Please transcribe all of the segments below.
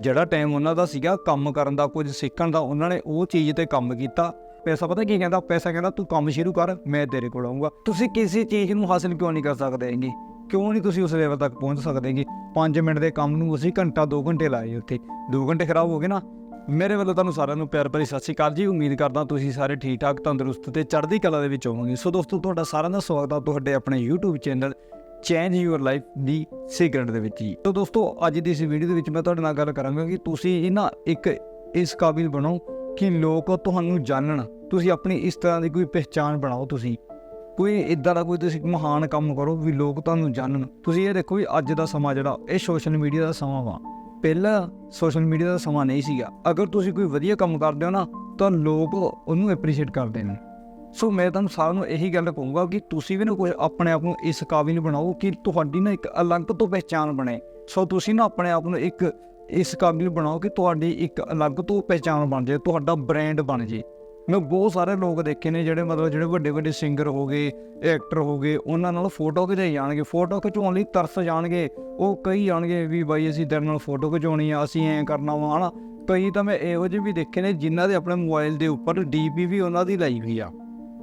ਜਿਹੜਾ ਟਾਈਮ ਉਹਨਾਂ ਦਾ ਸੀਗਾ ਕੰਮ ਕਰਨ ਦਾ, ਕੁਝ ਸਿੱਖਣ ਦਾ, ਉਹਨਾਂ ਨੇ ਉਹ ਚੀਜ਼ ਤੇ ਕੰਮ ਕੀਤਾ। ਪੈਸਾ ਪਤਾ ਕੀ ਕਹਿੰਦਾ? ਪੈਸਾ ਕਹਿੰਦਾ, ਤੂੰ ਕੰਮ ਸ਼ੁਰੂ ਕਰ, ਮੈਂ ਤੇਰੇ ਕੋਲ ਆਉਂਗਾ ਤੁਸੀਂ ਕਿਸੇ ਚੀਜ਼ ਨੂੰ ਹਾਸਿਲ ਕਿਉਂ ਨਹੀਂ ਕਰ ਸਕਦੇ ਹੈਗੇ? ਕਿਉਂ ਨਹੀਂ ਤੁਸੀਂ ਉਸ ਲੈਵਲ ਤੱਕ ਪਹੁੰਚ ਸਕਦੇ ਹੈਗੇ? 5 ਮਿੰਟ ਦੇ ਕੰਮ ਨੂੰ ਅਸੀਂ ਘੰਟਾ 2 ਘੰਟੇ ਲਾਏ ਉੱਥੇ। 2 ਘੰਟੇ ਖਰਾਬ ਹੋ ਗਏ ਨਾ? ਮੇਰੇ ਵੱਲੋਂ ਤੁਹਾਨੂੰ ਸਾਰਿਆਂ ਨੂੰ ਪਿਆਰ ਭਰੀ ਸਤਿ ਸ਼੍ਰੀ ਅਕਾਲ ਜੀ। ਉਮੀਦ ਕਰਦਾ ਤੁਸੀਂ ਸਾਰੇ ਠੀਕ ਠਾਕ ਤੰਦਰੁਸਤ ਤੇ ਚੜ੍ਹਦੀ ਕਲਾ ਦੇ ਵਿੱਚ ਹੋਵੋਗੇ। ਸੋ ਦੋਸਤੋ, ਤੁਹਾਡਾ ਸਾਰਿਆਂ ਦਾ ਸਵਾਗਤ ਹੈ ਤੁਹਾਡੇ ਆਪਣੇ YouTube channel change your life the secret ਦੇ ਵਿੱਚ ਹੀ ਤੋ ਦੋਸਤੋ, ਅੱਜ ਦੀ ਇਸ ਵੀਡੀਓ ਦੇ ਵਿੱਚ ਮੈਂ ਤੁਹਾਡੇ ਨਾਲ ਗੱਲ ਕਰਾਂਗਾ ਕਿ ਤੁਸੀਂ ਇਹ ਨਾ ਇੱਕ ਇਸ ਕਾਬਿਲ ਬਣੋ ਕਿ ਲੋਕ ਤੁਹਾਨੂੰ ਜਾਣਨ। ਤੁਸੀਂ ਆਪਣੀ ਇਸ ਤਰ੍ਹਾਂ ਦੀ ਕੋਈ ਪਹਿਚਾਣ ਬਣਾਓ ਤੁਸੀਂ। ਕੋਈ ਇਦਾਂ ਦਾ ਕੋਈ ਤੁਸੀਂ ਮਹਾਨ ਕੰਮ ਕਰੋ ਵੀ ਲੋਕ ਤੁਹਾਨੂੰ ਜਾਣਨ। ਤੁਸੀਂ ਇਹ ਦੇਖੋ ਵੀ ਅੱਜ ਦਾ ਸਮਾਂ ਜਿਹੜਾ, ਇਹ ਸੋਸ਼ਲ ਮੀਡੀਆ ਦਾ ਸਮਾਂ ਵਾ। ਪਹਿਲਾਂ ਸੋਸ਼ਲ ਮੀਡੀਆ ਦਾ ਸਮਾਂ ਨਹੀਂ ਸੀਗਾ। ਅਗਰ ਤੁਸੀਂ ਕੋਈ ਵਧੀਆ ਕੰਮ ਕਰਦੇ ਹੋ ਨਾ, ਤਾਂ ਲੋਕ ਉਹਨੂੰ ਐਪਰੀਸ਼ੀਏਟ ਕਰਦੇ ਨੇ। ਸੋ ਮੈਂ ਤੁਹਾਨੂੰ ਸਾਰਿਆਂ ਨੂੰ ਇਹੀ ਗੱਲ ਕਹੂੰਗਾ ਕਿ ਤੁਸੀਂ ਵੀ ਨਾ ਕੋਈ ਆਪਣੇ ਆਪ ਨੂੰ ਇਸ ਕਾਬਿਲ ਬਣਾਓ ਕਿ ਤੁਹਾਡੀ ਨਾ ਇੱਕ ਅਲੱਗ ਤੋਂ ਪਹਿਚਾਣ ਬਣੇ। ਸੋ ਤੁਸੀਂ ਨਾ ਆਪਣੇ ਆਪ ਨੂੰ ਇੱਕ ਇਸ ਕਾਬਿਲ ਬਣਾਓ ਕਿ ਤੁਹਾਡੀ ਇੱਕ ਅਲੱਗ ਤੋਂ ਪਹਿਚਾਣ ਬਣ ਜਾਏ, ਤੁਹਾਡਾ ਬ੍ਰਾਂਡ ਬਣ ਜੇ ਮੈਂ ਬਹੁਤ ਸਾਰੇ ਲੋਕ ਦੇਖੇ ਨੇ ਜਿਹੜੇ ਮਤਲਬ ਜਿਹੜੇ ਵੱਡੇ ਵੱਡੇ ਸਿੰਗਰ ਹੋ ਗਏ, ਐਕਟਰ ਹੋ ਗਏ, ਉਹਨਾਂ ਨਾਲ ਫੋਟੋ ਖਿਚਾਈ ਜਾਣਗੇ, ਫੋਟੋ ਖਿਚਾਉਣ ਲਈ ਤਰਸ ਜਾਣਗੇ। ਉਹ ਕਈ ਜਾਣਗੇ ਵੀ ਬਾਈ ਅਸੀਂ ਤੇਰੇ ਨਾਲ ਫੋਟੋ ਖਿਚਾਉਣੀ ਆ, ਅਸੀਂ ਐਂ ਕਰਨਾ ਵਾ, ਹਨਾ? ਕਈ ਤਾਂ ਮੈਂ ਇਹੋ ਜਿਹੇ ਵੀ ਦੇਖੇ ਨੇ ਜਿਨ੍ਹਾਂ ਦੇ ਆਪਣੇ ਮੋਬਾਈਲ ਦੇ ਉੱਪਰ ਡੀਪੀ ਵੀ ਉਹਨਾਂ ਦੀ ਲਾਈ ਹੋਈ ਆ।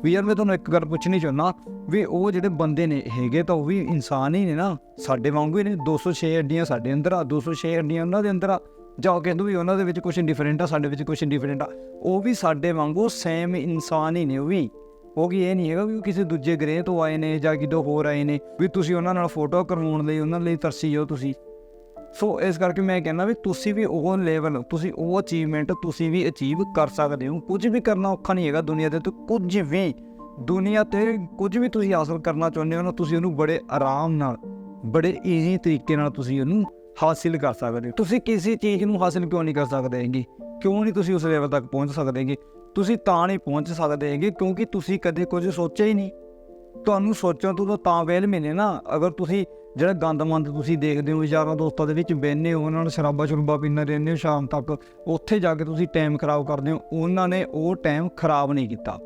ਵੀ ਯਾਰ ਮੈਂ ਤੁਹਾਨੂੰ ਇੱਕ ਗੱਲ ਪੁੱਛਣੀ ਚਾਹੁੰਦਾ, ਵੀ ਉਹ ਜਿਹੜੇ ਬੰਦੇ ਨੇ ਹੈਗੇ ਤਾਂ ਉਹ ਵੀ ਇਨਸਾਨ ਹੀ ਨੇ ਨਾ। ਸਾਡੇ ਵਾਂਗੂ ਹੀ ਨੇ 206 ਅੱਡੀਆਂ ਸਾਡੇ ਅੰਦਰ ਆ 206 ਅੱਡੀਆਂ ਉਹਨਾਂ ਦੇ ਅੰਦਰ ਆ। ਜਾਂ ਉਹ ਕਹਿੰਦੇ ਵੀ ਉਹਨਾਂ ਦੇ ਵਿੱਚ ਕੁਝ ਡਿਫਰੈਂਟ ਆ, ਸਾਡੇ ਵਿੱਚ ਕੁਝ ਡਿਫਰੈਂਟ ਆ। ਉਹ ਵੀ ਸਾਡੇ ਵਾਂਗੂ ਸੇਮ ਇਨਸਾਨ ਹੀ ਨੇ ਉਹ ਵੀ। ਉਹ ਕੀ ਇਹ ਨਹੀਂ ਹੈਗਾ ਵੀ ਕਿਸੇ ਦੂਜੇ ਗ੍ਰਹਿ ਤੋਂ ਆਏ ਨੇ ਜਾਂ ਕਿਤੋਂ ਹੋਰ ਆਏ ਨੇ, ਵੀ ਤੁਸੀਂ ਉਹਨਾਂ ਨਾਲ ਫੋਟੋ ਕਰਵਾਉਣ ਲਈ, ਉਹਨਾਂ ਲਈ ਤਰਸੀ ਜਾਓ ਤੁਸੀਂ। ਸੋ ਇਸ ਕਰਕੇ ਮੈਂ ਕਹਿੰਦਾ ਵੀ ਤੁਸੀਂ ਵੀ ਉਹ ਲੈਵਲ ਤੁਸੀਂ ਉਹ ਅਚੀਵਮੈਂਟ ਤੁਸੀਂ ਵੀ ਅਚੀਵ ਕਰ ਸਕਦੇ ਹੋ। ਕੁਝ ਵੀ ਕਰਨਾ ਔਖਾ ਨਹੀਂ ਹੈਗਾ ਦੁਨੀਆ ਦੇ ਤੇ ਕੁਝ ਵੀ। ਦੁਨੀਆ ਤੇ ਕੁਝ ਵੀ ਤੁਸੀਂ ਹਾਸਲ ਕਰਨਾ ਚਾਹੁੰਦੇ ਹੋ ਨਾ, ਤੁਸੀਂ ਉਹਨੂੰ ਬੜੇ ਆਰਾਮ ਨਾਲ, ਬੜੇ ਈਜ਼ੀ ਤਰੀਕੇ ਨਾਲ ਤੁਸੀਂ ਉਹਨੂੰ ਹਾਸਿਲ ਕਰ ਸਕਦੇ ਹੋ। ਤੁਸੀਂ ਕਿਸੇ ਚੀਜ਼ ਨੂੰ ਹਾਸਿਲ ਕਿਉਂ ਨਹੀਂ ਕਰ ਸਕਦੇ ਹੈਗੇ? ਕਿਉਂ ਨਹੀਂ ਤੁਸੀਂ ਉਸ ਲੈਵਲ ਤੱਕ ਪਹੁੰਚ ਸਕਦੇ ਹੈਗੇ? ਤੁਸੀਂ ਤਾਂ ਨਹੀਂ ਪਹੁੰਚ ਸਕਦੇ ਹੈਗੇ, ਕਿਉਂਕਿ ਤੁਸੀਂ ਕਦੇ ਕੁਝ ਸੋਚਿਆ ਹੀ ਨਹੀਂ। ਤੁਹਾਨੂੰ ਸੋਚਣ ਤੋਂ ਤਾਂ ਤਾਂ ਵੇਲ ਮਿਲੇ ਨਾ। ਅਗਰ ਤੁਸੀਂ ਜਿਹੜਾ ਗੰਦਮੰਦ ਤੁਸੀਂ ਦੇਖਦੇ ਹੋ, ਯਾਰਾਂ ਦੋਸਤਾਂ ਦੇ ਵਿੱਚ ਬਹਿੰਦੇ ਹੋ, ਉਹਨਾਂ ਨਾਲ ਸ਼ਰਾਬਾ ਸ਼ਰੂਬਾ ਪੀਂਦੇ ਰਹਿੰਦੇ ਹੋ ਸ਼ਾਮ ਤੱਕ, ਉੱਥੇ ਜਾ ਕੇ ਤੁਸੀਂ ਟਾਈਮ ਖਰਾਬ ਕਰਦੇ ਹੋ। ਉਹਨਾਂ ਨੇ ਉਹ ਟਾਈਮ ਖਰਾਬ ਨਹੀਂ ਕੀਤਾ।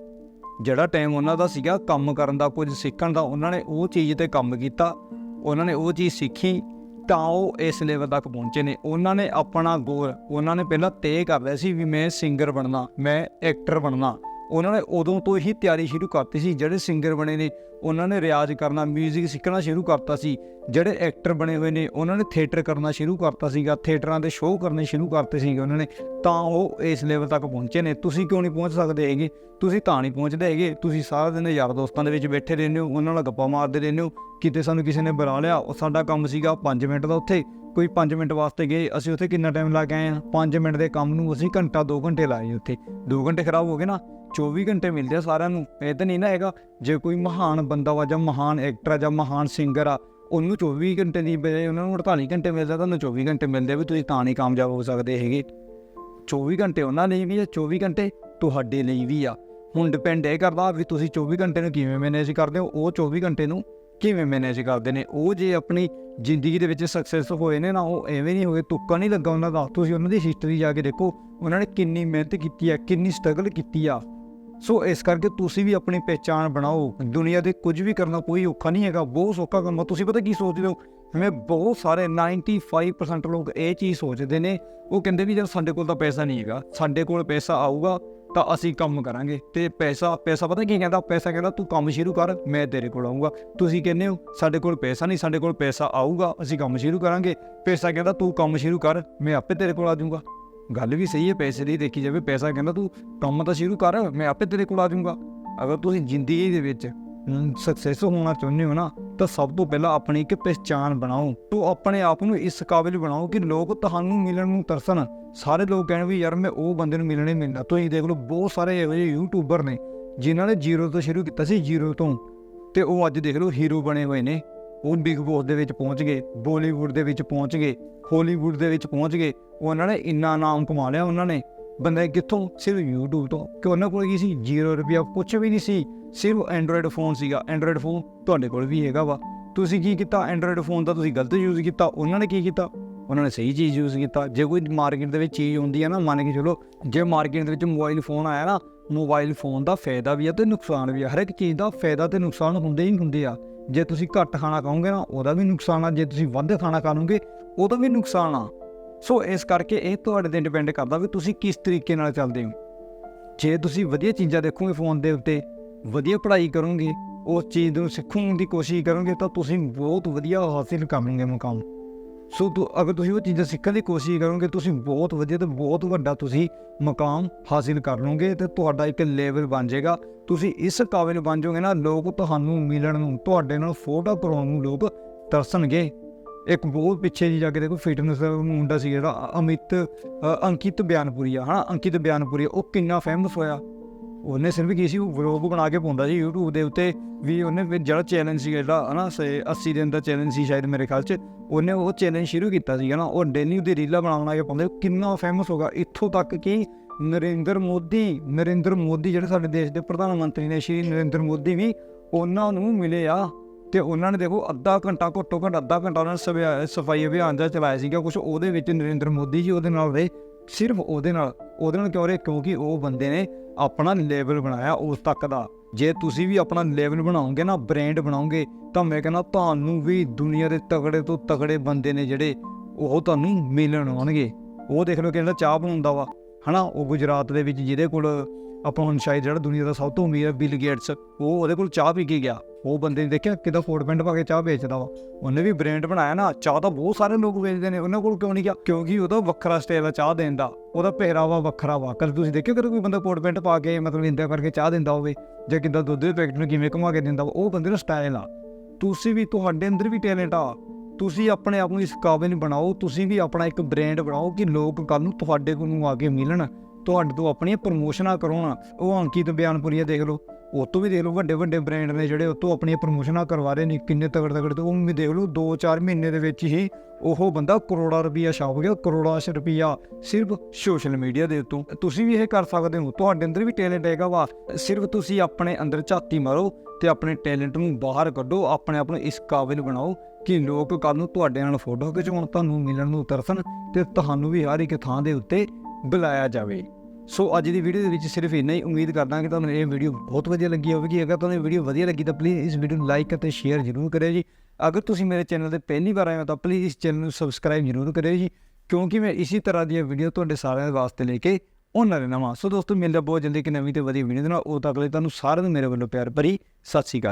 ਜਿਹੜਾ ਟਾਈਮ ਉਹਨਾਂ ਦਾ ਸੀਗਾ ਕੰਮ ਕਰਨ ਦਾ, ਕੁਝ ਸਿੱਖਣ ਦਾ, ਉਹਨਾਂ ਨੇ ਉਹ ਚੀਜ਼ ਤੇ ਕੰਮ ਕੀਤਾ। ਉਹਨਾਂ ਨੇ ਉਹ ਚੀਜ਼ ਸਿੱਖੀ ਤਾਂ ਉਹ ਇਸ ਲੈਵਲ ਤੱਕ ਪਹੁੰਚੇ ਨੇ। ਉਹਨਾਂ ਨੇ ਆਪਣਾ ਗੋਲ ਉਹਨਾਂ ਨੇ ਪਹਿਲਾਂ ਤੈਅ ਕਰ ਲਿਆ ਸੀ ਵੀ ਮੈਂ ਸਿੰਗਰ ਬਣਨਾ, ਮੈਂ ਐਕਟਰ ਬਣਨਾ। ਉਹਨਾਂ ਨੇ ਉਦੋਂ ਤੋਂ ਹੀ ਤਿਆਰੀ ਸ਼ੁਰੂ ਕਰਤੀ ਸੀ, ਜਿਹੜੇ ਸਿੰਗਰ ਬਣੇ ਨੇ, ਉਹਨਾਂ ਨੇ ਰਿਆਜ਼ ਕਰਨਾ 뮤직 ਸਿੱਖਣਾ ਸ਼ੁਰੂ ਕਰਤਾ ਸੀ, ਜਿਹੜੇ ਐਕਟਰ ਬਣੇ ਹੋਏ ਨੇ, ਉਹਨਾਂ ਨੇ ਥੀਏਟਰ ਕਰਨਾ ਸ਼ੁਰੂ ਕਰਤਾ ਸੀਗਾ ਥੀਏਟਰਾਂ ਦੇ ਸ਼ੋਅ ਕਰਨੇ ਸ਼ੁਰੂ ਕਰਤੇ ਸੀਗੇ ਉਹਨਾਂ ਨੇ, ਤਾਂ ਉਹ ਇਸ ਲੈਵਲ ਤੱਕ ਪਹੁੰਚੇ ਨੇ। ਤੁਸੀਂ ਕਿਉਂ ਨਹੀਂ ਪਹੁੰਚ ਸਕਦੇ ਹੈਗੇ? ਤੁਸੀਂ ਤਾਂ ਨਹੀਂ ਪਹੁੰਚਦੇ ਹੈਗੇ। ਤੁਸੀਂ ਸਾਰਾ ਦਿਨ ਯਾਰ ਦੋਸਤਾਂ ਦੇ ਵਿੱਚ ਬੈਠੇ ਰਹਿੰਦੇ ਹੋ, ਉਹਨਾਂ ਨਾਲ ਗੱਪਾਂ ਮਾਰਦੇ ਰਹਿੰਦੇ ਹੋ, ਕਿਤੇ ਸਾਨੂੰ ਕਿਸੇ ਨੇ ਬੁਲਾ ਲਿਆ, ਉਹ ਸਾਡਾ ਕੰਮ ਸੀਗਾ 5 ਮਿੰਟ ਦਾ ਉੱਥੇ, ਕੋਈ 5 ਮਿੰਟ ਵਾਸਤੇ ਗਏ, ਅਸੀਂ ਉੱਥੇ ਕਿੰਨਾ ਟਾਈਮ ਲਾ ਕੇ ਆਏ ਆ 5 ਮਿੰਟ ਦੇ ਕੰਮ ਨੂੰ ਅਸੀਂ ਘੰਟਾ 2 ਘੰਟੇ ਲਾਏ ਉੱਥੇ। 2 ਘੰਟੇ ਖਰਾਬ ਹੋ ਗਏ ਨਾ? 24 ਘੰਟੇ ਮਿਲਦੇ ਆ ਸਾਰਿਆਂ ਨੂੰ। ਇਹ ਤਾਂ ਨਹੀਂ ਨਾ ਹੈਗਾ, ਜੇ ਕੋਈ ਮਹਾਨ ਬੰਦਾ ਵਾ ਜਾਂ ਮਹਾਨ ਐਕਟਰ ਆ ਜਾਂ ਮਹਾਨ ਸਿੰਗਰ ਆ, ਉਹਨੂੰ 24 ਘੰਟੇ ਦੀ ਬਜਾਏ ਉਹਨਾਂ ਨੂੰ 48 ਘੰਟੇ ਮਿਲਦਾ ਤੁਹਾਨੂੰ 24 ਘੰਟੇ ਮਿਲਦੇ ਆ ਵੀ ਤੁਸੀਂ ਤਾਂ ਨਹੀਂ ਕਾਮਯਾਬ ਹੋ ਸਕਦੇ ਹੈਗੇ। 24 ਘੰਟੇ ਉਹਨਾਂ ਲਈ ਵੀ ਆ 24 ਘੰਟੇ ਤੁਹਾਡੇ ਲਈ ਵੀ ਆ। ਹੁਣ ਡਿਪੈਂਡ ਇਹ ਕਰਦਾ ਵੀ ਤੁਸੀਂ 24 ਘੰਟੇ ਨੂੰ ਕਿਵੇਂ ਮੈਨੇਜ ਕਰਦੇ ਹੋ, ਉਹ 24 ਘੰਟੇ ਨੂੰ ਕਿਵੇਂ ਮੈਨੇਜ ਕਰਦੇ ਨੇ? ਉਹ ਜੇ ਆਪਣੀ ਜ਼ਿੰਦਗੀ ਦੇ ਵਿੱਚ ਸਕਸੈਸ ਹੋਏ ਨੇ ਨਾ, ਉਹ ਐਵੇਂ ਨਹੀਂ ਹੋਏ, ਤੁੱਕਾ ਨਹੀਂ ਲੱਗਾ ਉਹਨਾਂ ਦਾ। ਤੁਸੀਂ ਉਹਨਾਂ ਦੀ ਹਿਸਟਰੀ ਜਾ ਕੇ ਦੇਖੋ, ਉਹਨਾਂ ਨੇ ਕਿੰਨੀ ਮਿਹਨਤ ਕੀਤੀ ਆ, ਕਿੰਨੀ ਸਟਰਗਲ ਕੀਤੀ ਆ। ਸੋ ਇਸ ਕਰਕੇ ਤੁਸੀਂ ਵੀ ਆਪਣੀ ਪਹਿਚਾਣ ਬਣਾਓ। ਦੁਨੀਆ ਦੇ ਕੁਝ ਵੀ ਕਰਨਾ ਕੋਈ ਔਖਾ ਨਹੀਂ ਹੈਗਾ, ਬਹੁਤ ਸੌਖਾ ਕੰਮ ਆ। ਤੁਸੀਂ ਪਤਾ ਕੀ ਸੋਚਦੇ ਹੋ? ਮੈਂ ਬਹੁਤ ਸਾਰੇ 95% ਲੋਕ ਇਹ ਚੀਜ਼ ਸੋਚਦੇ ਨੇ, ਉਹ ਕਹਿੰਦੇ ਵੀ ਜਦ ਸਾਡੇ ਕੋਲ ਤਾਂ ਪੈਸਾ ਨਹੀਂ ਹੈਗਾ, ਸਾਡੇ ਕੋਲ ਪੈਸਾ ਆਊਗਾ ਤਾਂ ਅਸੀਂ ਕੰਮ ਕਰਾਂਗੇ ਤੇ ਪੈਸਾ ਪੈਸਾ ਪਤਾ ਕੀ ਕਹਿੰਦਾ, ਪੈਸਾ ਕਹਿੰਦਾ ਤੂੰ ਕੰਮ ਸ਼ੁਰੂ ਕਰ, ਮੈਂ ਤੇਰੇ ਕੋਲ ਆਊਂਗਾ। ਤੁਸੀਂ ਕਹਿੰਦੇ ਹੋ, ਸਾਡੇ ਕੋਲ ਪੈਸਾ ਨਹੀਂ, ਸਾਡੇ ਕੋਲ ਪੈਸਾ ਆਊਗਾ, ਅਸੀਂ ਕੰਮ ਸ਼ੁਰੂ ਕਰਾਂਗੇ। ਪੈਸਾ ਕਹਿੰਦਾ ਤੂੰ ਕੰਮ ਸ਼ੁਰੂ ਕਰ, ਮੈਂ ਆਪੇ ਤੇਰੇ ਕੋਲ ਆ ਜਾਊਂਗਾ। ਗੱਲ ਵੀ ਸਹੀ ਹੈ, ਪੈਸੇ ਦੀ ਦੇਖੀ ਜਾਵੇ, ਪੈਸਾ ਕਹਿੰਦਾ ਤੂੰ ਕੰਮ ਤਾਂ ਸ਼ੁਰੂ ਕਰ, ਮੈਂ ਆਪੇ ਤੇਰੇ ਕੋਲ ਆ ਜਾਊਂਗਾ। ਅਗਰ ਤੁਸੀਂ ਜ਼ਿੰਦਗੀ ਦੇ ਵਿੱਚ ਸਕਸੈਸ ਹੋਣਾ ਚਾਹੁੰਦੇ ਹੋ ਨਾ, ਤਾਂ ਸਭ ਤੋਂ ਪਹਿਲਾਂ ਆਪਣੀ ਇੱਕ ਪਹਿਚਾਨ ਬਣਾਓ। ਤੋ ਆਪਣੇ ਆਪ ਨੂੰ ਇਸ ਕਾਬਿਲ ਬਣਾਓ ਕਿ ਲੋਕ ਤੁਹਾਨੂੰ ਮਿਲਣ ਨੂੰ ਤਰਸਣ। ਸਾਰੇ ਲੋਕ ਕਹਿਣ ਵੀ, ਯਾਰ, ਮੈਂ ਉਹ ਬੰਦੇ ਨੂੰ ਮਿਲਣੇ ਮਿਲਣਾ। ਤੁਸੀਂ ਦੇਖ ਲਓ, ਬਹੁਤ ਸਾਰੇ ਇਹੋ ਜਿਹੇ ਯੂਟਿਊਬਰ ਨੇ, ਜਿਨ੍ਹਾਂ ਨੇ ਜ਼ੀਰੋ ਤੋਂ ਸ਼ੁਰੂ ਕੀਤਾ ਸੀ ਜ਼ੀਰੋ ਤੋਂ। ਤੇ ਉਹ ਅੱਜ ਦੇਖ ਲਓ ਹੀਰੋ ਬਣੇ ਹੋਏ ਨੇ। ਉਹ ਬਿਗ ਬੋਸ ਦੇ ਵਿੱਚ ਪਹੁੰਚ ਗਏ ਬਾਲੀਵੁੱਡ ਦੇ ਵਿੱਚ ਪਹੁੰਚ ਗਏ ਹਾਲੀਵੁੱਡ ਦੇ ਵਿੱਚ ਪਹੁੰਚ ਗਏ। ਉਹਨਾਂ ਨੇ ਇੰਨਾ ਨਾਮ ਕਮਾ ਲਿਆ ਉਹਨਾਂ ਨੇ। ਬੰਦੇ ਕਿੱਥੋਂ ਸਿਰਫ YouTube ਤੋਂ ਕਿ ਉਹਨਾਂ ਕੋਲ ਕੀ ਸੀ? 0 ਰੁਪਿਆ ਕੁਝ ਵੀ ਨਹੀਂ ਸੀ। ਸਿਰਫ ਐਂਡਰੋਇਡ ਫੋਨ ਸੀਗਾ। ਐਂਡਰੋਇਡ ਫੋਨ ਤੁਹਾਡੇ ਕੋਲ ਵੀ ਹੈਗਾ ਵਾ। ਤੁਸੀਂ ਕੀ ਕੀਤਾ? ਐਂਡਰੋਇਡ ਫੋਨ ਦਾ ਤੁਸੀਂ ਗਲਤ ਯੂਜ਼ ਕੀਤਾ। ਉਹਨਾਂ ਨੇ ਕੀ ਕੀਤਾ? ਉਹਨਾਂ ਨੇ ਸਹੀ ਚੀਜ਼ ਯੂਜ਼ ਕੀਤਾ। ਜੇ ਕੋਈ ਮਾਰਕੀਟ ਦੇ ਵਿੱਚ ਚੀਜ਼ ਹੁੰਦੀ ਹੈ ਨਾ, ਮੰਨ ਕੇ ਚਲੋ, ਜੇ ਮਾਰਕੀਟ ਦੇ ਵਿੱਚ ਮੋਬਾਈਲ ਫੋਨ ਆਇਆ ਨਾ ਮੋਬਾਈਲ ਫੋਨ ਦਾ ਫਾਇਦਾ ਵੀ ਆ ਤੇ ਨੁਕਸਾਨ ਵੀ ਆ। ਹਰ ਇੱਕ ਚੀਜ਼ ਦਾ ਫਾਇਦਾ ਤੇ ਨੁਕਸਾਨ ਹੁੰਦੇ ਹੀ ਹੁੰਦੇ ਆ। ਜੇ ਤੁਸੀਂ ਘੱਟ ਖਾਣਾ ਖਾਓਗੇ ਨਾ, ਉਹਦਾ ਵੀ ਨੁਕਸਾਨ ਆ। ਜੇ ਤੁਸੀਂ ਵੱਧ ਖਾਣਾ ਖਾਓਗੇ, ਉਹਦਾ ਵੀ ਨੁਕਸਾਨ ਆ। ਸੋ ਇਸ ਕਰਕੇ ਇਹ ਤੁਹਾਡੇ ਤੇ ਡਿਪੈਂਡ ਕਰਦਾ ਵੀ ਤੁਸੀਂ ਕਿਸ ਤਰੀਕੇ ਨਾਲ ਚੱਲਦੇ ਹੋ। ਜੇ ਤੁਸੀਂ ਵਧੀਆ ਚੀਜ਼ਾਂ ਦੇਖੋਗੇ ਫੋਨ ਦੇ ਉੱਤੇ, ਵਧੀਆ ਪੜ੍ਹਾਈ ਕਰੋਗੇ, ਉਸ ਚੀਜ਼ ਨੂੰ ਸਿੱਖਣ ਦੀ ਕੋਸ਼ਿਸ਼ ਕਰੋਗੇ, ਤਾਂ ਤੁਸੀਂ ਬਹੁਤ ਵਧੀਆ ਹਾਸਿਲ ਕਰੋਗੇ ਮੁਕਾਮ। ਸੋ ਤੁ ਅਗਰ ਤੁਸੀਂ ਉਹ ਚੀਜ਼ਾਂ ਸਿੱਖਣ ਦੀ ਕੋਸ਼ਿਸ਼ ਕਰੋਗੇ, ਤੁਸੀਂ ਬਹੁਤ ਵਧੀਆ ਤੇ ਬਹੁਤ ਵੱਡਾ ਤੁਸੀਂ ਮੁਕਾਮ ਹਾਸਿਲ ਕਰ ਲਓਗੇ ਤੇ ਤੁਹਾਡਾ ਇੱਕ ਲੈਵਲ ਬਣ ਜਾਏਗਾ। ਤੁਸੀਂ ਇਸ ਕਾਬਿਲ ਬਣ ਜਾਓਗੇ ਨਾ, ਲੋਕ ਤੁਹਾਨੂੰ ਮਿਲਣ ਨੂੰ, ਤੁਹਾਡੇ ਨਾਲ ਫੋਟੋ ਕਰਾਉਣ ਨੂੰ ਲੋਕ ਤਰਸਣਗੇ। ਇੱਕ ਬਹੁਤ ਪਿੱਛੇ ਜੀ ਜਾ ਕੇ ਦੇਖੋ ਫਿਟਨੈਸ ਦਾ ਮੁੰਡਾ ਸੀ ਜਿਹੜਾ ਅਮਿਤ ਅ, ਅੰਕਿਤ ਬਿਆਨਪੁਰੀਆ ਹਨਾ? ਅੰਕਿਤ ਬਿਆਨਪੁਰੀਆ ਉਹ ਕਿੰਨਾ ਫੇਮਸ ਹੋਇਆ। ਉਹਨੇ ਸਿਰਫ ਕੀ ਸੀ ਉਹ ਵਲੌਗ ਬਣਾ ਕੇ ਪਾਉਂਦਾ ਸੀ YouTube ਦੇ ਉੱਤੇ ਵੀ ਉਹਨੇ ਜਿਹੜਾ ਚੈਲੰਜ ਸੀ ਜਿਹੜਾ ਹਨਾ ਸੇ 80 ਦਿਨ ਦਾ ਚੈਲੰਜ ਸੀ ਸ਼ਾਇਦ ਮੇਰੇ ਖਿਆਲ 'ਚ ਉਹਨੇ ਉਹ ਚੈਲੰਜ ਸ਼ੁਰੂ ਕੀਤਾ ਸੀ ਹਨਾ? ਉਹ ਡੇਲੀ ਉਹਦੀ ਰੀਲਾਂ ਬਣਾ ਬਣਾ ਕੇ ਪਾਉਂਦੇ ਉਹ ਕਿੰਨਾ ਫੇਮਸ ਹੋ ਇੱਥੋਂ ਤੱਕ ਕਿ ਨਰਿੰਦਰ ਮੋਦੀ ਨਰਿੰਦਰ ਮੋਦੀ ਜਿਹੜੇ ਸਾਡੇ ਦੇਸ਼ ਦੇ ਪ੍ਰਧਾਨ ਮੰਤਰੀ ਨੇ ਸ਼੍ਰੀ ਨਰਿੰਦਰ ਮੋਦੀ ਵੀ ਉਹਨਾਂ ਨੂੰ ਮਿਲੇ ਆ। ਤੇ ਉਹਨਾਂ ਨੇ ਦੇਖੋ ਅੱਧਾ ਘੰਟਾ ਘੱਟੋ ਘੱਟ, ਅੱਧਾ ਘੰਟਾ ਉਹਨਾਂ ਨੇ ਸਫ਼ਾਈ ਅਭਿਆਨ ਦਾ ਚਲਾਇਆ ਸੀਗਾ। ਕੁਝ ਉਹਦੇ ਵਿੱਚ ਨਰਿੰਦਰ ਮੋਦੀ ਜੀ ਉਹਦੇ ਨਾਲ ਰਹੇ। ਸਿਰਫ ਉਹਦੇ ਨਾਲ ਉਹਦੇ ਨਾਲ ਕਿਉਂ ਰਹੇ? ਕਿਉਂਕਿ ਉਹ ਬੰਦੇ ਨੇ ਆਪਣਾ ਲੈਵਲ ਬਣਾਇਆ ਉਸ ਤੱਕ ਦਾ। ਜੇ ਤੁਸੀਂ ਵੀ ਆਪਣਾ ਲੈਵਲ ਬਣਾਓਗੇ ਨਾ ਬ੍ਰਾਂਡ ਬਣਾਓਗੇ, ਤਾਂ ਮੈਂ ਕਹਿੰਦਾ ਤੁਹਾਨੂੰ ਵੀ ਦੁਨੀਆ ਦੇ ਤਗੜੇ ਤੋਂ ਤਗੜੇ ਬੰਦੇ ਨੇ ਜਿਹੜੇ ਉਹ ਤੁਹਾਨੂੰ ਮਿਲਣ ਆਉਣਗੇ। ਉਹ ਦੇਖ ਲਓ ਕਿ ਜਿਹੜਾ ਚਾਹ ਬਣਾਉਂਦਾ ਵਾ। ਹਨਾ, ਉਹ ਗੁਜਰਾਤ ਦੇ ਵਿੱਚ ਜਿਹਦੇ ਕੋਲ ਆਪਾਂ ਹੁਣ ਸ਼ਾਇਦ ਜਿਹੜਾ ਦੁਨੀਆ ਦਾ ਸਭ ਤੋਂ ਅਮੀਰ ਬਿਲ ਗੇਟਸ ਉਹ ਉਹਦੇ ਕੋਲ ਚਾਹ ਪੀ ਕੇ ਗਿਆ। ਉਹ ਬੰਦੇ ਨੇ ਦੇਖਿਆ ਕਿਦਾਂ ਕੋਟ ਪੈਂਟ ਪਾ ਕੇ ਚਾਹ ਵੇਚਦਾ ਵਾ। ਉਹਨੇ ਵੀ ਬ੍ਰਾਂਡ ਬਣਾਇਆ ਨਾ, ਚਾਹ ਤਾਂ ਬਹੁਤ ਸਾਰੇ ਲੋਕ ਵੇਚਦੇ ਨੇ, ਉਹਨਾਂ ਕੋਲ ਕਿਉਂ ਨਹੀਂ ਗਿਆ? ਕਿਉਂਕਿ ਉਹਦਾ ਵੱਖਰਾ ਸਟਾਈਲ ਆ ਚਾਹ ਦੇਣ ਦਾ, ਉਹਦਾ ਪਹਿਰਾਵਾ ਵੱਖਰਾ ਵਾ। ਕਦੇ ਤੁਸੀਂ ਦੇਖਿਓ ਕਦੇ ਕੋਈ ਬੰਦਾ ਕੋਟ ਪੈਂਟ ਪਾ ਕੇ ਮਤਲਬ ਇੰਦਾ ਕਰਕੇ ਚਾਹ ਦਿੰਦਾ ਹੋਵੇ, ਜਾਂ ਕਿਦਾਂ ਦੁੱਧ ਦੇ ਪੈਕਟ ਨੂੰ ਕਿਵੇਂ ਘੁਮਾ ਕੇ ਦਿੰਦਾ ਵਾ, ਉਹ ਬੰਦੇ ਦਾ ਸਟਾਈਲ ਆ। ਤੁਸੀਂ ਵੀ, ਤੁਹਾਡੇ ਅੰਦਰ ਵੀ ਟੈਲੈਂਟ ਆ। ਤੁਸੀਂ ਆਪਣੇ ਆਪ ਨੂੰ ਇਸ ਕਾਬਿਲ ਬਣਾਓ, ਤੁਸੀਂ ਵੀ ਆਪਣਾ ਇੱਕ ਬ੍ਰਾਂਡ ਬਣਾਓ ਕਿ ਲੋਕ ਕੱਲ ਨੂੰ ਤੁਹਾਡੇ ਕੋਲ ਨੂੰ ਆ ਕੇ ਮਿਲਣ। ਤੁਹਾਡੇ ਤੋਂ ਆਪਣੀਆਂ ਪ੍ਰਮੋਸ਼ਨਾਂ ਕਰਾਉਣ, ਉਹ ਅੰਕਿਤ ਬਿਆਨਪੁਰੀਆ ਦੇਖ ਲਓ, ਉਹ ਤੋਂ ਵੀ ਦੇਖ ਲਓ, ਵੱਡੇ ਵੱਡੇ ਬ੍ਰਾਂਡ ਨੇ ਜਿਹੜੇ, ਉਹ ਤੋਂ ਆਪਣੀਆਂ ਪ੍ਰਮੋਸ਼ਨਾਂ ਕਰਵਾ ਰਹੇ ਨੇ, ਕਿੰਨੇ ਤਗੜ ਤਗੜ ਤੋਂ, ਉਹ ਵੀ ਦੇਖ ਲਓ 2-4 ਮਹੀਨੇ ਦੇ ਵਿੱਚ ਹੀ ਉਹ ਬੰਦਾ ਕਰੋੜਾ ਰੁਪਈਆ ਛਾਪ ਗਿਆ, ਕਰੋੜਾ ਰੁਪਈਆ ਸਿਰਫ ਸੋਸ਼ਲ ਮੀਡੀਆ ਦੇ ਉੱਤੋਂ। ਤੁਸੀਂ ਵੀ ਇਹ ਕਰ ਸਕਦੇ ਹੋ, ਤੁਹਾਡੇ ਅੰਦਰ ਵੀ ਟੈਲੈਂਟ ਹੈਗਾ ਵਾ, ਸਿਰਫ ਤੁਸੀਂ ਆਪਣੇ ਅੰਦਰ ਝਾਤੀ ਮਾਰੋ ਤੇ ਆਪਣੇ ਟੈਲੈਂਟ ਨੂੰ ਬਾਹਰ ਕੱਢੋ, ਆਪਣੇ ਆਪ ਨੂੰ ਇਸ ਕਾਬਿਲ ਬਣਾਓ ਕਿ ਲੋਕ ਕੱਲ ਨੂੰ ਤੁਹਾਡੇ ਨਾਲ ਫੋਟੋ ਖਿਚਾਉਣ, ਤੁਹਾਨੂੰ ਮਿਲਣ ਨੂੰ ਤਰਸਣ ਤੇ ਤੁਹਾਨੂੰ ਵੀ ਹਰ ਇੱਕ ਥਾਂ ਦੇ ਉੱਤੇ ਬੁਲਾਇਆ ਜਾਵੇ। ਸੋ ਅੱਜ ਦੀ ਵੀਡੀਓ ਦੇ ਵਿੱਚ ਸਿਰਫ ਇੰਨਾ ਹੀ ਉਮੀਦ ਕਰਦਾ ਕਿ ਤੁਹਾਨੂੰ ਇਹ ਵੀਡੀਓ ਬਹੁਤ ਵਧੀਆ ਲੱਗੀ ਹੋਵੇਗੀ। ਅਗਰ ਤੁਹਾਨੂੰ ਇਹ ਵੀਡੀਓ ਵਧੀਆ ਲੱਗੀ ਤਾਂ ਪਲੀਜ਼ ਇਸ ਵੀਡੀਓ ਨੂੰ ਲਾਈਕ ਅਤੇ ਸ਼ੇਅਰ ਜ਼ਰੂਰ ਕਰਿਓ ਜੀ। ਅਗਰ ਤੁਸੀਂ ਮੇਰੇ ਚੈਨਲ ਤੇ ਪਹਿਲੀ ਵਾਰ ਆਏ ਹੋ ਤਾਂ ਪਲੀਜ਼ ਇਸ ਚੈਨਲ ਨੂੰ ਸਬਸਕ੍ਰਾਈਬ ਜ਼ਰੂਰ ਕਰਿਓ ਜੀ, ਕਿਉਂਕਿ ਮੈਂ ਇਸੇ ਤਰ੍ਹਾਂ ਦੀਆਂ ਵੀਡੀਓ ਤੁਹਾਡੇ ਸਾਰਿਆਂ ਦੇ ਵਾਸਤੇ ਲੈ ਕੇ ਉਹਨਾਂ ਰਹਿਣਾ ਵਾਂ ਸੋ ਦੋਸਤੋ, ਮਿਲਦਾ ਬਹੁਤ ਜਲਦੀ ਇੱਕ ਨਵੀਂ ਤੇ ਵਧੀਆ ਵੀਡੀਓ ਦੇ ਨਾਲ। ਉਹ ਤੱਕ ਲਈ ਤੁਹਾਨੂੰ ਸਾਰਿਆਂ ਨੂੰ ਮੇਰੇ ਵੱਲੋਂ ਪਿਆਰ ਭਰੀ ਸਤਿ ਸ਼੍ਰੀ ਅਕਾਲ।